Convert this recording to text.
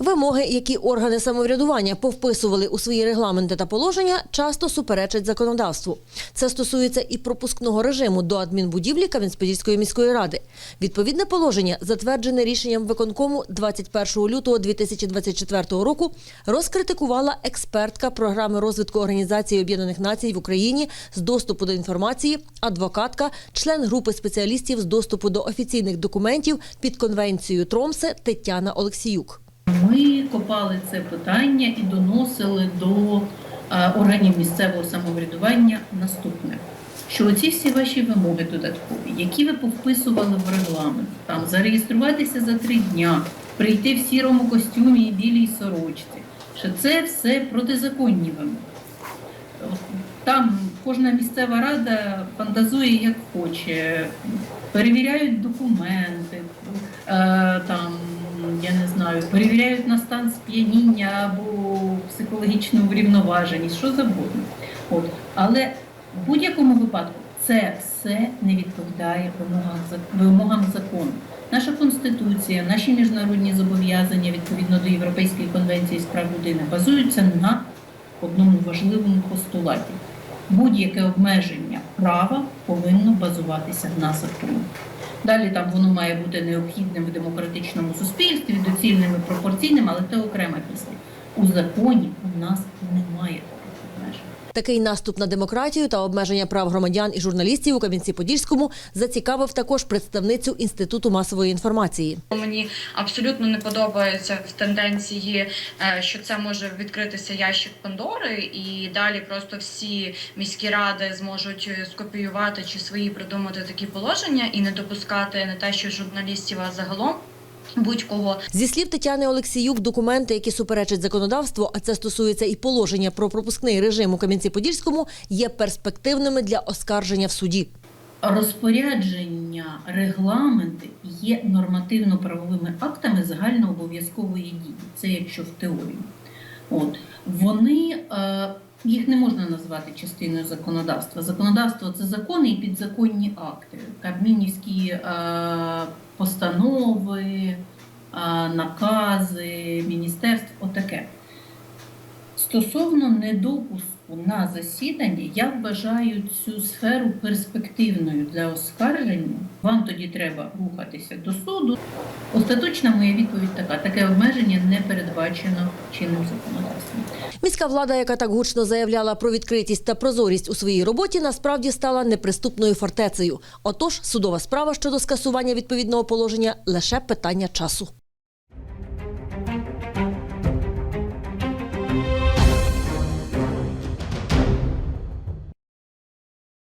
Вимоги, які органи самоврядування повписували у свої регламенти та положення, часто суперечать законодавству. Це стосується і пропускного режиму до адмінбудівлі Кам'янець-Подільської міської ради. Відповідне положення, затверджене рішенням виконкому 21 лютого 2024 року, розкритикувала експертка програми розвитку Організації Об'єднаних Націй в Україні з доступу до інформації, адвокатка, член групи спеціалістів з доступу до офіційних документів під конвенцією Тромсе Тетяна Олексіюк. Ми копали це питання і доносили до е, органів місцевого самоврядування наступне. Що оці всі ваші вимоги додаткові, які ви повписували в регламент, там зареєструватися за три дня, прийти в сірому костюмі і білій сорочці, що це все протизаконні вимоги. Там кожна місцева рада фантазує як хоче, перевіряють документи, е, там, знаю, перевіряють на стан сп'яніння або психологічну врівноваженість, що завгодно. От. Але в будь-якому випадку це все не відповідає вимогам, закону. Наша конституція, наші міжнародні зобов'язання відповідно до Європейської конвенції з прав людини базуються на одному важливому постулаті. Будь-яке обмеження права повинно базуватися на законі. Далі там воно має бути необхідним в демократичному суспільстві, доцільним і пропорційним, але це окрема пісня. У законі у нас немає. Такий наступ на демократію та обмеження прав громадян і журналістів у Кам'янці-Подільському зацікавив також представницю інституту масової інформації. Мені абсолютно не подобається в тенденції, е, що це може відкритися ящик Пандори, і далі просто всі міські ради зможуть е, скопіювати чи свої придумати такі положення і не допускати не те, що журналістів, а загалом будь-кого Зі слів Тетяни Олексіюк, документи, які суперечать законодавству, а це стосується і положення про пропускний режим у Кам'янці-Подільському, є перспективними для оскарження в суді. Розпорядження, регламенти є нормативно-правовими актами загальнообов'язкової дії. Це якщо в теорії. От вони е, їх не можна назвати частиною законодавства. Законодавство це закони і підзаконні акти, кабмінівські е, постанови, е, накази, міністерств, отаке. Стосовно недопуску на засідання, я вважаю цю сферу перспективною для оскарження. Вам тоді треба рухатися до суду. Остаточна моя відповідь така: таке обмеження не передбачено чинним законодавством. Міська влада, яка так гучно заявляла про відкритість та прозорість у своїй роботі, насправді стала неприступною фортецею. Отож, судова справа щодо скасування відповідного положення лише питання часу.